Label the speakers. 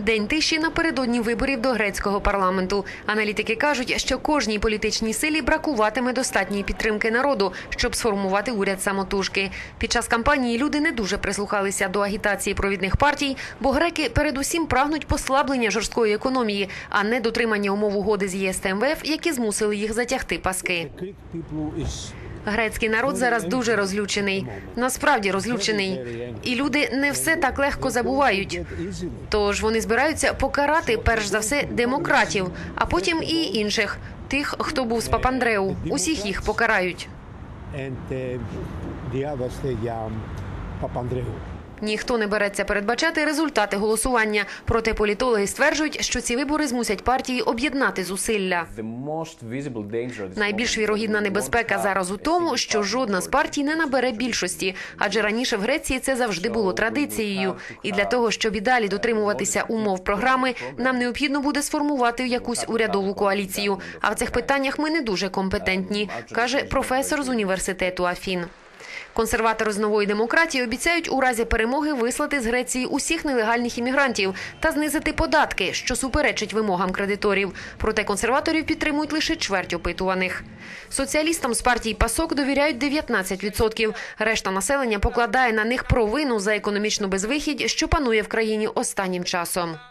Speaker 1: День тиші напередодні виборів до грецького парламенту. Аналітики кажуть, що кожній політичній силі бракуватиме достатньої підтримки народу, щоб сформувати уряд самотужки. Під час кампанії люди не дуже прислухалися до агітації провідних партій, бо греки передусім прагнуть послаблення жорсткої економії, а не дотримання умов угоди з ЄС та МВФ, які змусили їх затягти паски. Грецький народ зараз дуже розлючений. Насправді розлючений. І люди не все так легко забувають. Тож вони збираються покарати перш за все демократів, а потім і інших тих, хто був з Папандреу. Усіх їх покарають.
Speaker 2: And
Speaker 1: Ніхто не береться передбачати результати голосування. Проте політологи стверджують, що ці вибори змусять партії об'єднати зусилля. Найбільш вірогідна небезпека зараз у тому, що жодна з партій не набере більшості, адже раніше в Греції це завжди було традицією. І для того, щоб і далі дотримуватися умов програми, нам необхідно буде сформувати якусь урядову коаліцію. А в цих питаннях ми не дуже компетентні, каже професор з університету Афін. Консерватори з нової демократії обіцяють у разі перемоги вислати з Греції усіх нелегальних іммігрантів та знизити податки, що суперечить вимогам кредиторів. Проте консерваторів підтримують лише чверть опитуваних. Соціалістам з партії ПАСОК довіряють 19%. Решта населення покладає на них провину за економічну безвихідь, що панує в країні останнім часом.